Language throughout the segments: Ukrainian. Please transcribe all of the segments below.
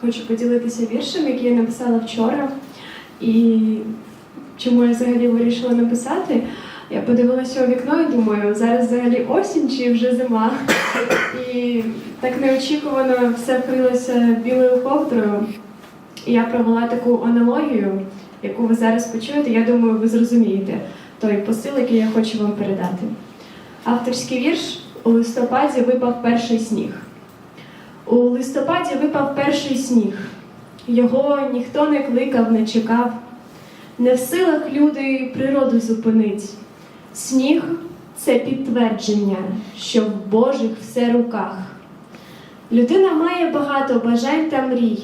хочу поділитися віршем, який я написала вчора. І чому я взагалі вирішила написати? Я подивилася у вікно і думаю, зараз взагалі осінь чи вже зима. І так неочікувано все вкрилося білою ковдрою. І я провела таку аналогію, яку ви зараз почуєте. Я думаю, ви зрозумієте той посил, який я хочу вам передати. Авторський вірш у листопаді випав перший сніг. У листопаді випав перший сніг. Його ніхто не кликав, не чекав. Не в силах люди природу зупинить. Сніг це підтвердження, що в Божих все руках. Людина має багато бажань та мрій,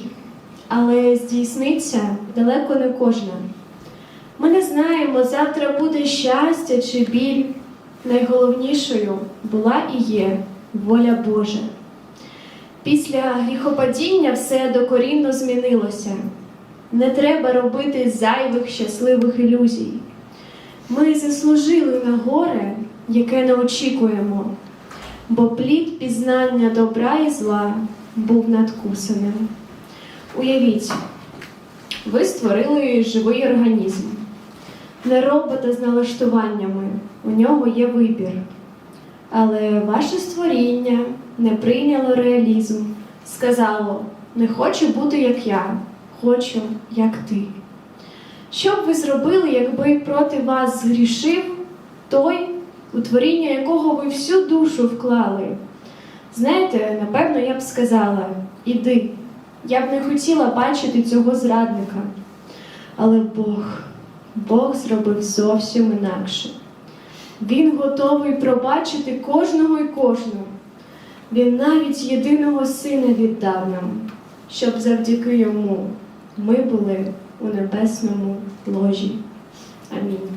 але здійсниться далеко не кожна. Ми не знаємо, завтра буде щастя чи біль. Найголовнішою була і є воля Божа. Після гріхопадіння все докорінно змінилося. Не треба робити зайвих щасливих ілюзій. Ми заслужили на горе, яке не очікуємо, бо плід пізнання добра і зла був надкусаним. Уявіть, ви створили живий організм, не робота з налаштуваннями, у нього є вибір. Але ваше створіння не прийняло реалізм, сказало: не хочу бути як я, хочу, як ти. Що б ви зробили, якби проти вас згрішив той, у творіння якого ви всю душу вклали? Знаєте, напевно, я б сказала: іди, я б не хотіла бачити цього зрадника. Але Бог, Бог зробив зовсім інакше. Він готовий пробачити кожного і кожного. Він навіть єдиного сина віддав нам, щоб завдяки йому ми були у небесному ложі. Амінь.